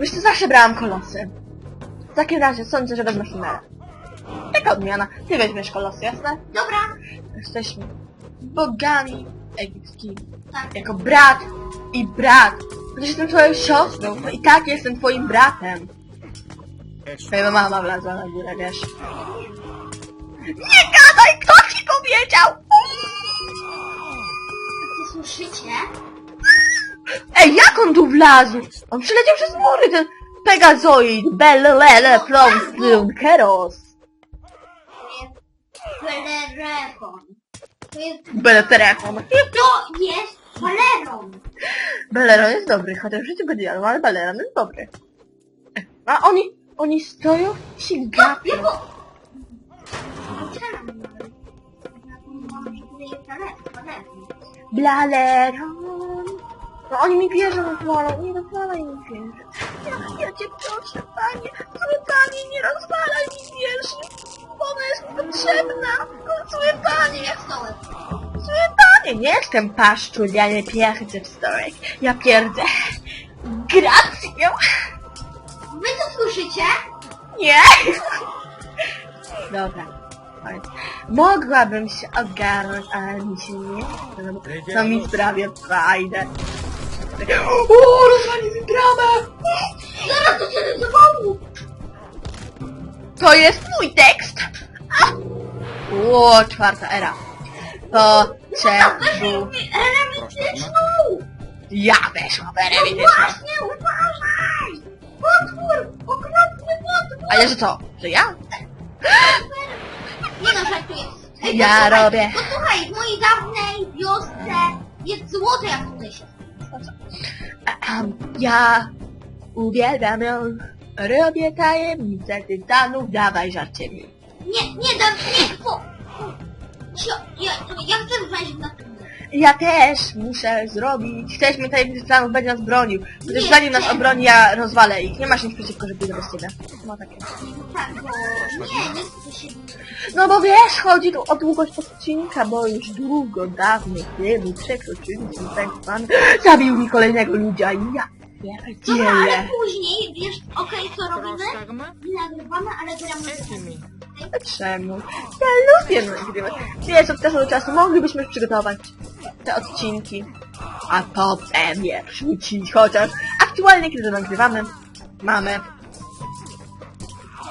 Wiesz co, zawsze brałam kolosy. W takim razie sądzę, że wezmę Chimera. Taka odmiana. Ty weźmiesz kolosy, jasne? Dobra. Jesteśmy bogami egipskimi. Tak. Jako brat i brat. Chociaż jestem twoją siostrą, to i tak jestem twoim bratem. Twoja mama wlazła na górę, wiesz. Nie gadaj! Kto ci powiedział? Ty słyszycie? Ej, jak on tu wlazł? On przyleciał przez mury, ten Pegazoid, Belelele, Plum, Keros. Belerefon. To jest... Beleterefon. To jest Baleron. Beleron jest dobry, chociaż w życiu będzie jadł, ale Beleron jest dobry. A oni, oni stoją i się gapią. Strzelam że jest. No oni mi wierzą, wolą, nie rozwalaj mi wieży. Ja, ja cię proszę, panie, zły panie, nie rozwalaj mi wieży, bo ona jest mi potrzebna. No, Zły panie, Stołek. zły panie, nie jestem paszczur, ja nie pierdzę w stołek. Ja pierdzę. Grację. Wy to słyszycie? Nie. Dobra. Mogłabym się ogarnąć, ale mi się nie chce, bo to mi sprawia fajdę. O, rozwalimy bramę! Zaraz to się do domu. To jest mój tekst! O, czwarta era. Potrzebu... Eremityczną! Ja weszłam w erę No medyczną. właśnie, uważaj! Potwór! Okropny potwór! Ale że co? Że ja? Nie no, żartuję. Ja posłuchaj, robię. Posłuchaj, w mojej dawnej wiosce jest złoto jak tutaj Ja uwielbiam ją. Robię tajemnicę tytanów, dawaj żarcie mi. Nie, nie, da, nie, po... Cio, ja, ja chcę znaleźć na tym. Ja też muszę zrobić. Chcesz mi tajemnicy tytanów, będzie nas bronił. Chociaż zanim nas obroni, ja rozwalę ich. Nie masz nic przeciwko, że pójdę bez ciebie. No takie. Tak, bo... Nie, nie chcę się... No bo wiesz, chodzi tu o długość odcinka, bo już długo, dawno temu przekroczyliśmy ten pan. Zabił mi kolejnego ludzia i ja Dobra, ale później, wiesz, okej, co robimy? Nie nagrywamy, ale gramy Czemu? Ja lubię nagrywać. Wiesz, od czasu do czasu moglibyśmy przygotować te odcinki, a potem je wrzucić, chociaż aktualnie, kiedy nagrywamy, mamy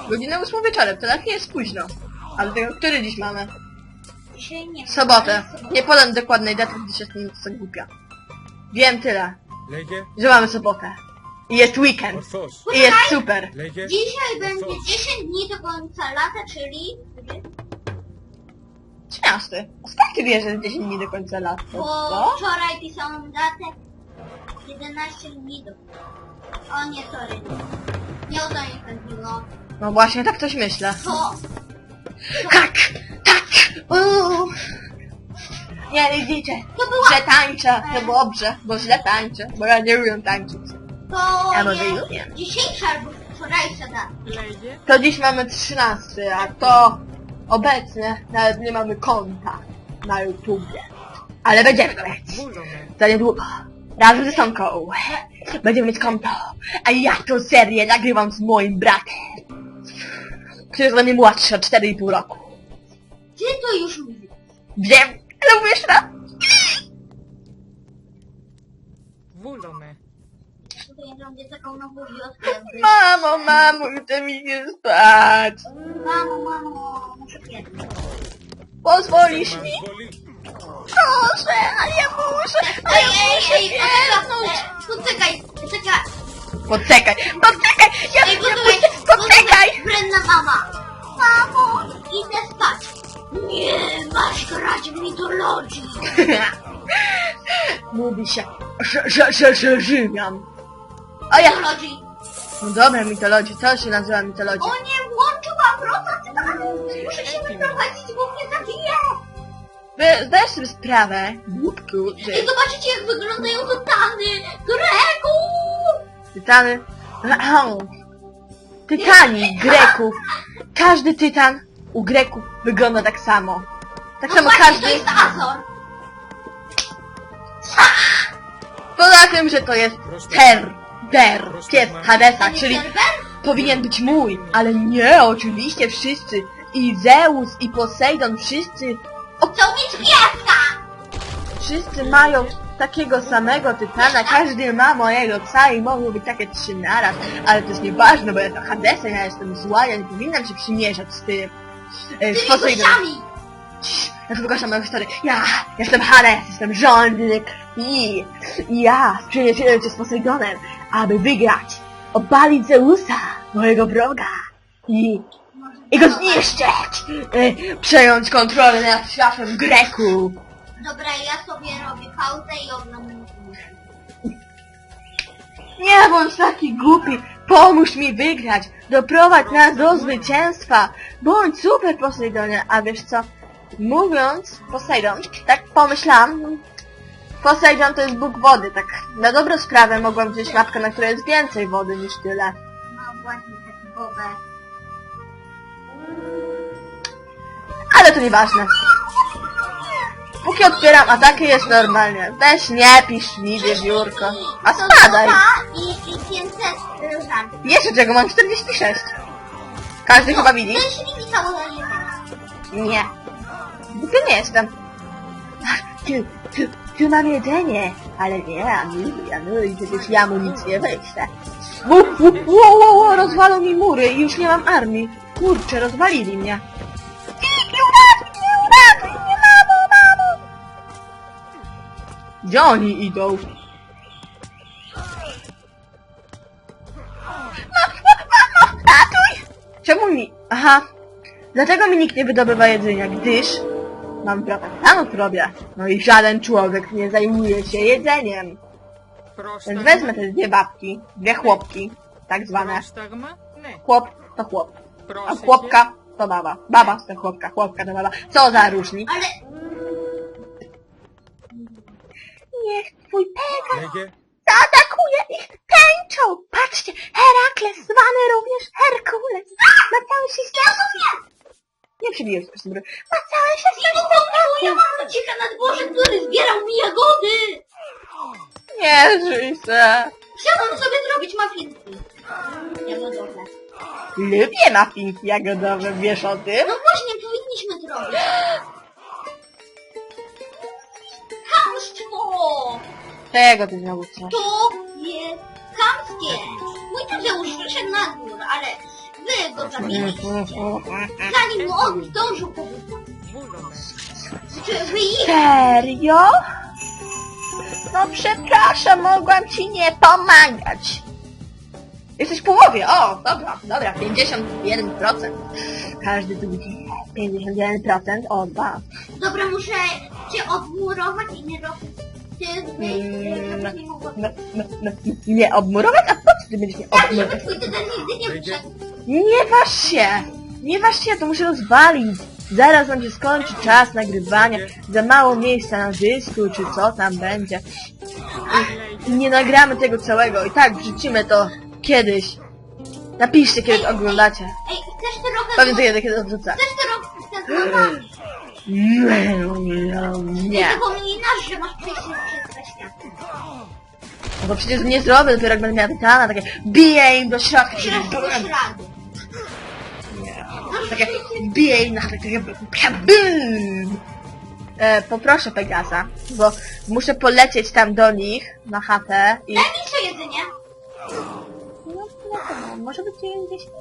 godzinę ósmą wieczorem, to tak nie jest późno. Ale tego, który dziś mamy? Dzisiaj nie. Sobotę. Nie podam dokładnej daty, gdyż jestem co głupia. Wiem tyle, Lege, że mamy sobotę. I jest weekend. Orthos, I jest super. Dzisiaj będzie 10 dni do końca lata, czyli... 13. A skąd ty wiesz, że jest 10 dni do końca lata? Bo Co? wczoraj pisałam datę 11 dni do... O nie, sorry. Nie o to mi chodziło. No właśnie, tak coś myślę. To... Tak! Tak! Uuu. Nie, nie widzicie, To była... że tańczę. No dobrze, bo źle tańczę, bo ja nie umiem tańczyć. To Ja może i jest lubię. dzisiejsza albo wczorajsza data. To dziś mamy 13, a to obecnie nawet nie mamy konta na YouTubie. Ale będziemy mieć. Za niedługo. Razem ze Sonką. Będziemy mieć konto. A ja tą serię nagrywam z moim bratem. Który jest dla mnie młodszy o 4,5 roku. Ty to już mówisz. Wiem, ale mówisz raz. volome, Tutaj ja robię taką nową wioskę. Mamo, mamo, chcę mi nie spać. Mamo, mamo, muszę pierdolić. Pozwolisz mi? Proszę, a ja muszę, a Ej, ja ej, muszę ej, poczekaj, poczekaj. Poczekaj, poczekaj, ja Ej, ja poczekaj, muszę, poczekaj. Brenna mama. Mamo, idę spać. Nie, masz grać w mitologii. Mówi się, że, że, że, że Rzymian. A ja, Mitologii. no dobra, mitologii, co się nazywa mitologia? O nie, włączyła wrota tytanu. Muszę się wyprowadzić, bo mnie zabije. Wy- Zdajesz sobie sprawę, głupku, że Ej, zobaczycie jak wyglądają tytany. Greku. tytany... Tytani Greków. Każdy tytan u Greków wygląda tak samo. Tak No samo właśnie, każdy... to jest Azor. Poza tym, że to jest Her. Der, pies Hadesa, czyli powinien być mój, ale nie, oczywiście wszyscy. I Zeus, i Posejdon, wszyscy, Chcą mieć pieska! wszyscy mają takiego samego tytana, każdy ma mojego psa i mogą być takie trzy naraz, ale to jest nieważne, bo ja to Hadesem, ja jestem zła, ja nie powinnam się przymierzać z tym. E, Z gościami! Ja tu wygłaszam moją historię. Ja jestem Hades, jestem rządny i, i ja sprzymierzyłem się z Posejdonem, aby wygrać, obalić Zeusa, mojego wroga i, i go zniszczyć, e, przejąć kontrolę nad światem Greku. Dobra, ja sobie robię pauzę i oglądam. Nie bądź taki głupi, pomóż mi wygrać, doprowadź nas do zwycięstwa, bądź super Posejdonie, a wiesz co, mówiąc Posejdon, tak pomyślałam, Posejdon to jest Bóg wody, tak na dobrą sprawę mogłam wziąć mapkę, na której jest więcej wody niż tyle. No właśnie, bobek. Ale to nieważne. Póki otwieram ataki jest normalnie. Weź nie pisz mi, wiewiórko. A spadaj. I, i 500 różan. Jeszcze czego, mam 46. Każdy chyba widzi? Będziesz mi jedzenie. Nie. Głupio nie jestem. Ach, Tu, tu, tu mam jedzenie. Ale nie, Amelie, Amelie, przecież ja mu nic nie wyślę. Wo, wo, wo, rozwalą mi mury i już nie mam armii. Kurczę, rozwalili mnie. Gdzie oni idą? Ratuj! Czemu mi... Aha. Dlaczego mi nikt nie wydobywa jedzenia? Gdyż mam brata stanów robię. No i żaden człowiek nie zajmuje się jedzeniem. Prosta Więc wezmę te dwie babki, dwie chłopki, tak zwane. Chłop to chłop, a Proszę cię. chłopka to baba. Baba to chłopka, chłopka to baba. Co za różni? Ale Niech twój Pegas zaatakuje ich tęczą! Patrzcie, Herakles, zwany również Herkules, na całe się Nie przybiję się z tym. Na całe się ja mam cieka na dworze, który zbierał mi jagody! Nie żyj se. Chciałam sobie zrobić mafinki. Jagodowe. Lubię muffinki jagodowe, wiesz o tym? No właśnie, powinniśmy zrobić. Chamstwo! Tego ty znowu chcesz. To jest chamskie. Mój Tadeusz wyszedł na dwór, ale wy go zabiliście. Zanim on zdążył powiedzieć. Czy wy ich Serio? No przepraszam, mogłam ci nie pomagać. Jesteś w połowie, o, dobra, dobra, 51%. Każdy tu widzi 51%, o, dwa. Dobra, muszę cię odmurować i nie robić. Mm, nie obmurować? A po co ty będziesz mnie Tak, żeby obmurować? twój tytan nigdy nie wyszedł. Nie waż się! Nie waż się, to muszę rozwalić. Zaraz nam się skończy czas nagrywania. Za mało miejsca na dysku, czy co tam będzie. I nie nagramy tego całego. I tak wrzucimy to kiedyś. Napiszcie, kiedy to oglądacie. Ej, chcesz trochę... Powiem to kiedy to wrzucę. Chcesz trochę... Nie, Nie nie. zapominasz, że masz przejść przez te światy. No bo przecież nie zrobię, dopiero jak będę miała tytana, takie biję im do środka. Przecież dasz rady. Takie biję im na takie kabum. E, poproszę Pegasa, bo muszę polecieć tam do nich na chatę i... Daj mi co jedzenie. No, no, no, może być 90.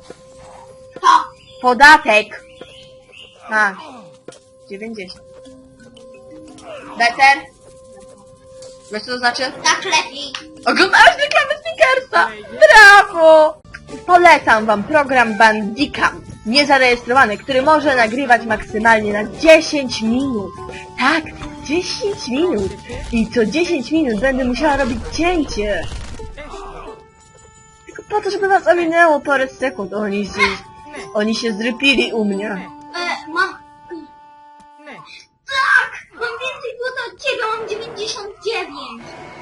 To. Podatek! A, 90. Better? Wiesz co to znaczy? Tak lepiej. Oglądałeś reklamę Snickersa! Brawo! Polecam wam program Bandicam, niezarejestrowany, który może nagrywać maksymalnie na 10 minut. Tak, 10 minut. I co 10 minut będę musiała robić cięcie. Tylko po to, żeby was ominęło parę sekund. Oni się, oni się zrypili u mnie.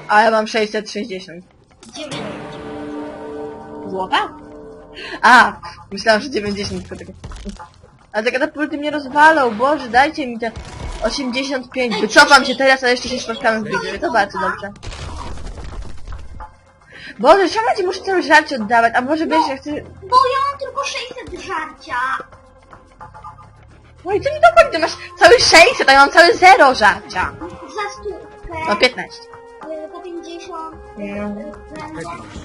A ja mam 660. 9. Złota? A, myślałam, że 90 tylko tak. tego. Ale te tak katapulty mnie rozwalą, boże, dajcie mi te 85. Wycofam się teraz, ale jeszcze się spotkamy w bitwie. To bardzo dobrze. Boże, czemu ci muszę tyle żarcie oddawać? A może byś, No, jak chcesz... bo ja mam tylko 600 żarcia. No i co mi to chodzi? Ty masz cały 600, a ja mam całe 0 żarcia. Za. No 15. y, Za 50. Mm. Będę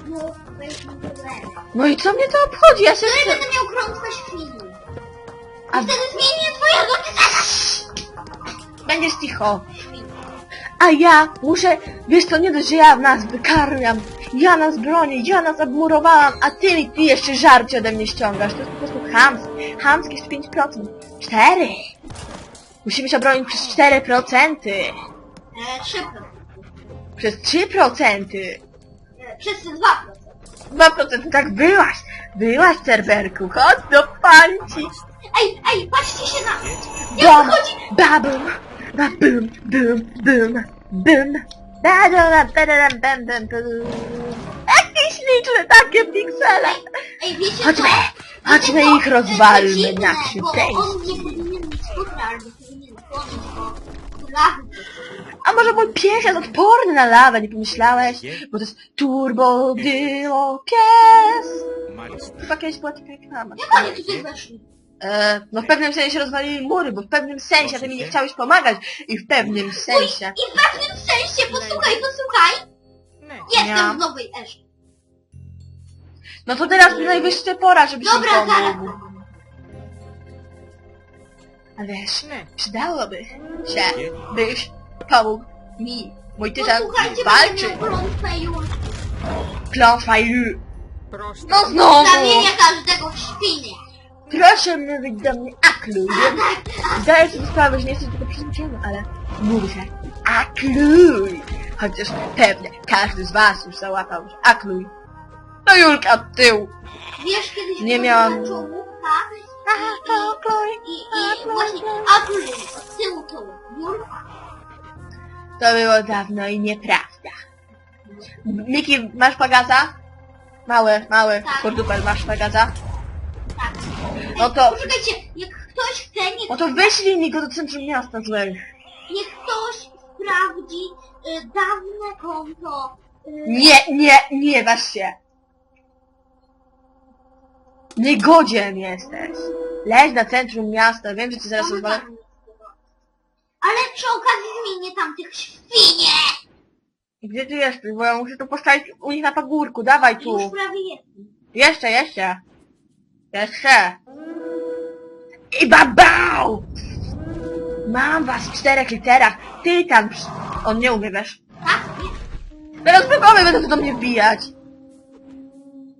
mógł wejść na problemy. No i co mnie to obchodzi? Ja się... No i będę miał krąg świni. A Wtedy zmienię twojego będziesz cicho. A ja muszę, wiesz co, nie dość, że ja nas wykarmiam, ja nas bronię, ja nas obmurowałam, a ty mi ty jeszcze żarcie ode mnie ściągasz. To jest po prostu chamskie. Chamskie jest 5%. 4! Musimy się obronić przez 4%. E, 3%. Przez 3%. E, przez 2%. 2% tak byłaś. Byłaś, Cerberku. Chodź do panci. Ej, ej, patrzcie się na... Bum, Jak chodzi... babum, babum, bum, bum, bum. Badum, badum, bum, bum, bum. Jakie śliczne takie piksele. Ej, wiecie Chodźmy, co? chodźmy Dlatego ich rozwalmy na Bo on nie powinien mieć futra, albo powinien płonąć, bo A może mój pies jest odporny na lawę, nie pomyślałeś? Bo to jest turbo dyło pies. Chyba kiedyś była taka reklama. Jak oni tutaj weszli? E, no w pewnym sensie rozwalili mury, bo w pewnym sensie ty mi nie chciałeś pomagać i w pewnym sensie. I w pewnym sensie, posłuchaj, posłuchaj, jestem Ja. w nowej erze. No to teraz najwyższa pora, żebyś mi Dobra, zaraz. A wiesz, przydałoby się, byś pomógł mi. Mój tytan Posłuchajcie, walczy. będę miał. Prosto. No znowu! Zamienię każdego w świnię. Proszę mówić do mnie akluj. Zdaję sobie sprawę, że nie jesteś tylko przyzwyczajony, ale mówi się akluj. Chociaż pewnie każdy z was już załapał, że akluj. No Julka od tyłu. Wiesz, kiedyś Nie miałam- Akluj. Właśnie Apple z tyłu to. To było dawno i nieprawda. Miki, masz pagaza? Mały, mały, Tak. kurdupel, masz pagaza? Tak. No to- Poczekajcie, jak ktoś chce, niech, No to wyślij mi go do centrum miasta złych. niech ktoś sprawdzi y, dawne konto. Y, Nie, nie, nie waż się. Niegodzien jesteś. Leź na centrum miasta, wiem, że cię zaraz rozwalę. Ale przy okazji zmienię tam tych świnie. Gdzie ty jesteś? Bo ja muszę to postawić u nich na pagórku, dawaj Już tu. prawie jestem. Jeszcze, jeszcze. Jeszcze. I babał! Mam was w czterech literach. Ty tam... On nie umie, wiesz. Tak? Teraz będą do mnie wbijać.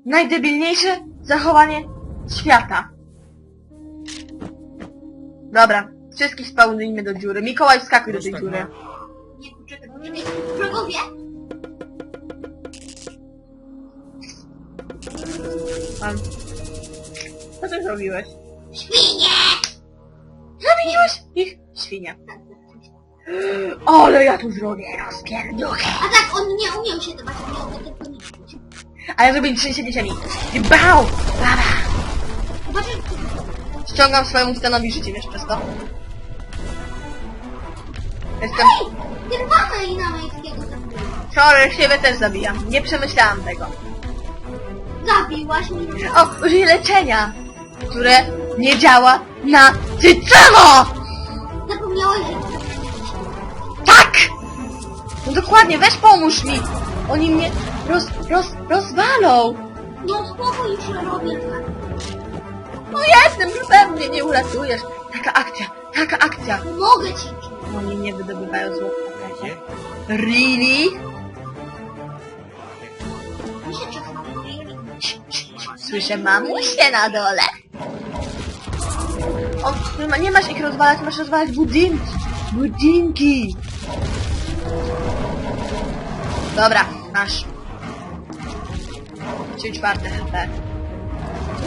Najdebilniejsze zachowanie świata. Dobra, wszystkich spełnijmy do dziury. Mikołaj, wskakuj do tej dziury. Nie, poczekaj, poczekaj. Wrogowie? Mam. Co ty zrobiłeś? Świnie! Zamieniłeś ich świnie. Ale ja tu zrobię rozpierduchę. A tak, on nie umiał się dawać, on miał niszczyć. A ja zrobię trzęsienie ziemi. I bał! Baba! Ściągam swojemu stanowi życie, wiesz przez to? Jestem... Ej! Tyrwana i na mojskiego. Sorry, siebie też zabijam. Nie przemyślałam tego. Zabiłaś mnie. O, użyję leczenia, które nie działa na cytrzyno! Zapomniałeś, że... Tak! No dokładnie, weź pomóż mi! Oni mnie roz, roz, rozwalą! No spoko, już robię tak. No jestem, że mnie nie uratujesz. Taka akcja, taka akcja. Mogę ci. Oni nie wydobywają złota. Really? Się Słyszę mamusię na dole. O, nie nie masz ich rozwalać, masz rozwalać budynki. Budynki. Dobra, masz. Trzy czwarte HP.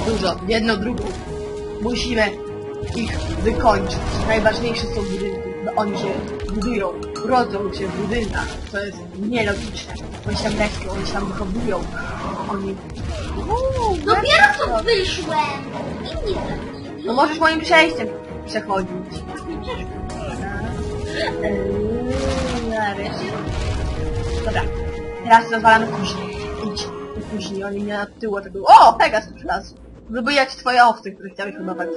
Dużo, jedno drugą. Musimy ich wykończyć. Najważniejsze są budynki, bo oni się budują, rodzą się w budynkach. To jest nielogiczne. Oni się tam oni się tam wychowują. Oni... Uuu, Dopiero co wyszłem. Inni zabili. no możesz moim przejściem przechodzić. Eee. Dobra, teraz rozwalamy kuźnię. Idź. Później, oni mnie na tyłu tego... O! Pegas przylazł! Wybijać twoje owce, które chciałeś hodować.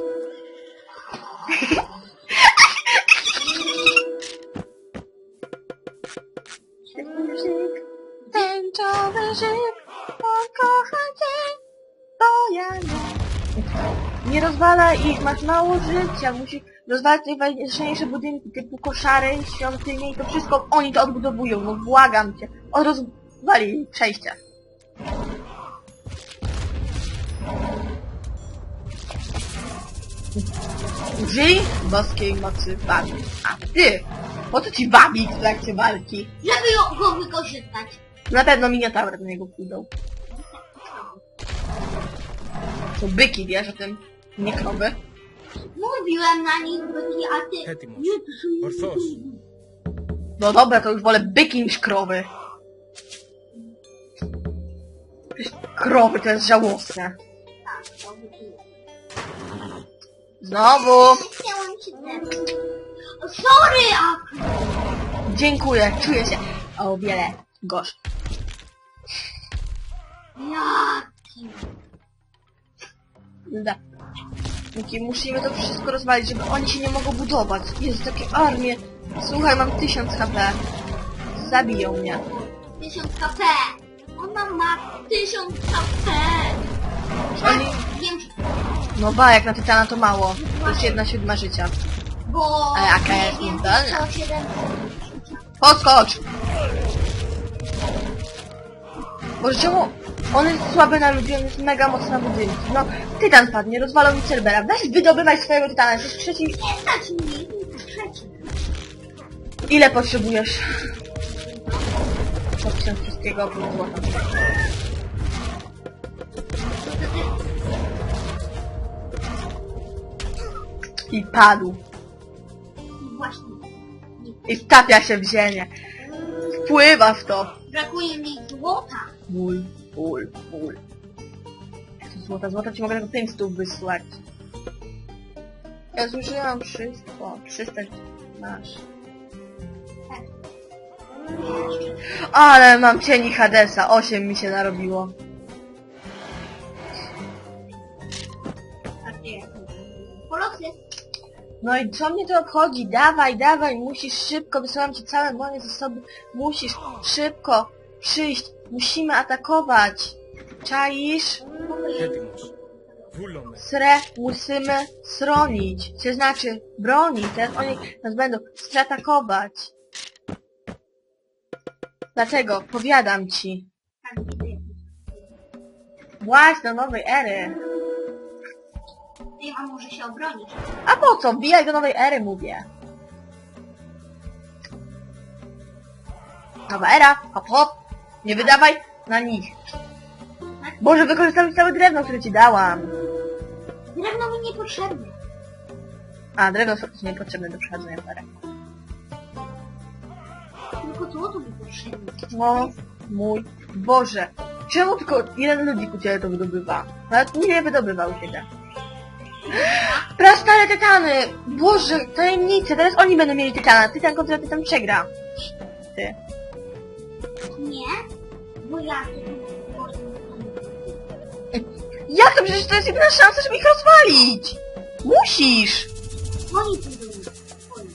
Tęczowy żyk, on kocha cię, to ja nie. Nie rozwalaj ich, masz mało życia, musisz rozwalać najważniejsze budynki typu koszary, świątynie i to wszystko, oni to odbudowują, no błagam cię. O, rozwali przejście. Użyj boskiej mocy babi. A ty! Po co ci babi w trakcie walki? Żeby ją- go wykorzystać. Na pewno miniataury na niego pójdą. To byki, wiesz o tym? Nie krowy. Mówiłem na nich, byki, a ty... Nie No dobra, to już wolę byki niż krowy. Krowy to jest żałosne. Tak, Znowu! Chciałam. O, Sorry! Dziękuję, czuję się o wiele gorzej. Jaki? Da. Miki, musimy to wszystko rozwalić, żeby oni się nie mogą budować. Jest takie armie. Słuchaj, mam 1000 HP. Zabiją mnie. 1000 KP. Ona ma 1000 KP. Oni... Wiem, że... No ba, jak na Tytana to mało. To jest jedna siódma życia. Bo... Ale jaka nie jest 7 Podskocz! Boże, czemu on jest słaby na ludzi, on jest mega mocny na budynki. No, Tytan padnie, rozwalą mi Cerbera. Weź wydobywaj swojego Tytana, jesteś trzeci... Nie stać trzeci. Ile potrzebujesz? Podpiąć wszystkiego oprócz złota. I padł. I właśnie. I wtapia się w ziemię. Wpływa w to. Brakuje mi złota. Ból, ból, ból. To Złota, złota ci mogę tylko 5 stów wysłać. Ja zużyłam wszystko. 300 masz. Ale mam cieni Hadesa. 8 mi się narobiło. No i co mnie to obchodzi? Dawaj, dawaj, musisz szybko, wysyłam ci całe bronię ze sobą. Musisz szybko przyjść, musimy atakować. Czaisz? Sre musimy sronić, co znaczy broni, teraz oni nas będą stratakować. Dlatego powiadam ci. Właśnie do nowej ery. Może się obronić? A po co? Wbijaj do nowej ery, mówię. Nowa era, hop hop. Nie wydawaj na nich. Boże, wykorzystamy całe drewno, które ci dałam. Drewno mi niepotrzebne. A, drewno jest faktycznie potrzebne do przechodzenia w erę. Tylko złoto mi potrzebne. No, mój Boże. Czemu tylko jeden ludzik u Ciebie to wydobywa? Nawet nie wydobywał się tak. Prastare tytany! Boże, tajemnice, teraz oni będą mieli tytana. Tytan kontra tytan przegra. Ty. Nie, bo ja Jak to? Przecież to jest jedyna szansa, żeby ich rozwalić! Musisz! Oni to byli. Oni.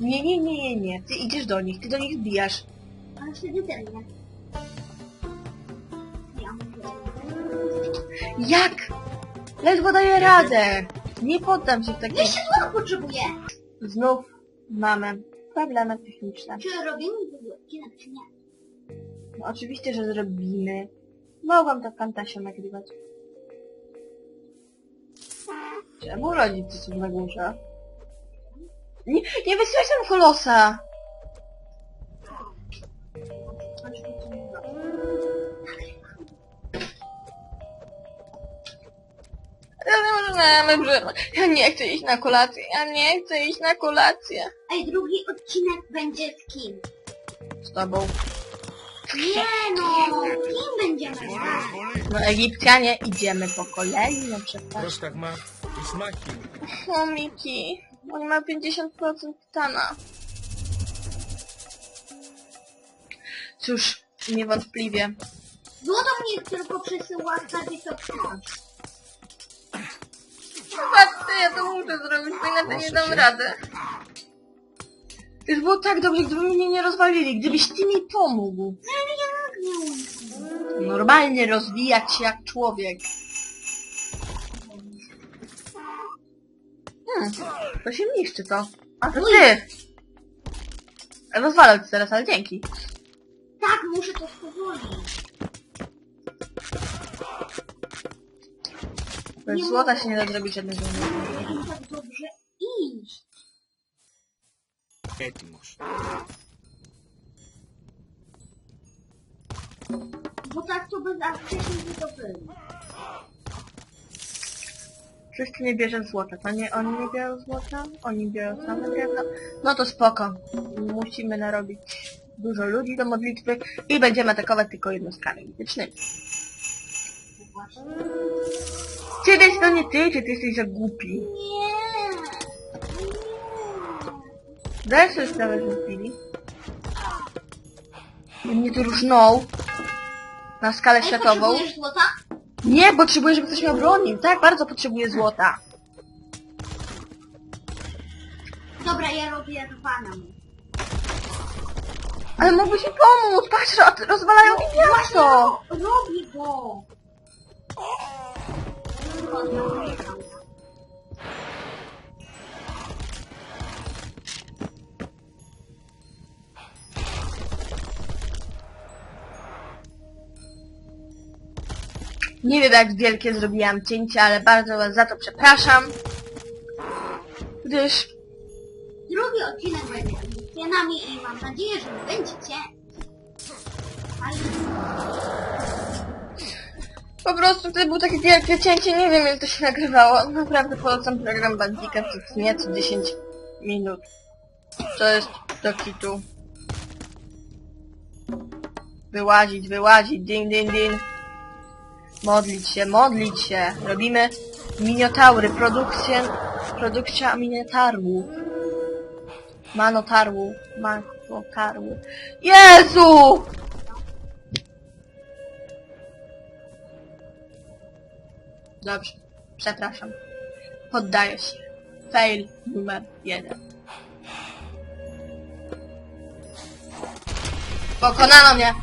Nie, nie, nie, nie, nie. Ty idziesz do nich, ty do nich wbijasz. Ale. Ja mówię. Jak? Ledwo daję radę. Nie poddam się w takiej... Jeszcze złoto potrzebuję. Znów mamy problemy techniczne. Czy robimy nie? No, oczywiście, że zrobimy. Mogłam to fantasią nagrywać. Czemu rodzice są na górze? Nie, nie wysyłaj tam kolosa! Ja nie chcę iść na kolację, ja nie chcę iść na kolację. Ej, drugi odcinek będzie z kim? Z tobą. Nie no, kim będziemy grać? No Egipcjanie, idziemy po kolei, no przepraszam. tak ma smaki. No, Chomiki, on ma 50% tana. Cóż, niewątpliwie. Złotą niech tylko przesyła statystykę. Patrz, ja to muszę zrobić, bo inaczej nie dam Proszę cię. rady. Już było tak dobrze, gdyby mnie nie rozwalili, gdybyś ty mi pomógł. No? Normalnie rozwijać się jak człowiek. Hmm, to się niszczy to. A to ty! Rozwalał ci teraz, ale dzięki. Tak, muszę to spowolnić. Bez złota się nie da zrobić żadnego. Nie wiem tak dobrze iść. Έτοιμος. Bo tak to by a wcześniej nie to było. Wszyscy nie bierze złota, to nie oni nie biorą złota? Oni biorą same drewno? No to spoko. Musimy narobić dużo ludzi do modlitwy i będziemy atakować tylko jednostkami mitycznymi. No właśnie. Ciebie to nie ty, czy ty jesteś za głupi? Nie. Daj sobie sprawę, że wbili. I mnie tu różną na skalę światową. potrzebujesz złota? Nie, potrzebuję, żeby ktoś mnie obronił. Tak, bardzo potrzebuję złota. Dobra, ja robię rwana. Ale mógłbyś mi pomóc, patrz, ro- rozwalają mi miasto. Robię go. Nie wiem, jak wielkie zrobiłam cięcie, ale bardzo was za to przepraszam. Gdyż Drugi odcinek będzie z Christianami i mam nadzieję, że nie będziecie. Ale po prostu to było takie wielkie cięcie, nie wiem, jak to się nagrywało. Naprawdę polecam program Bandika, to nie co 10 minut. To jest do kitu. Wyłazić, wyłazić, ding, ding, ding. Modlić się, modlić się. Robimy miniotaury, produkcję, produkcja minotaurów. Manotarłów, manotarłów. Jezu! Dobrze, przepraszam. Poddaję się. Fail numer jeden. Pokonano mnie!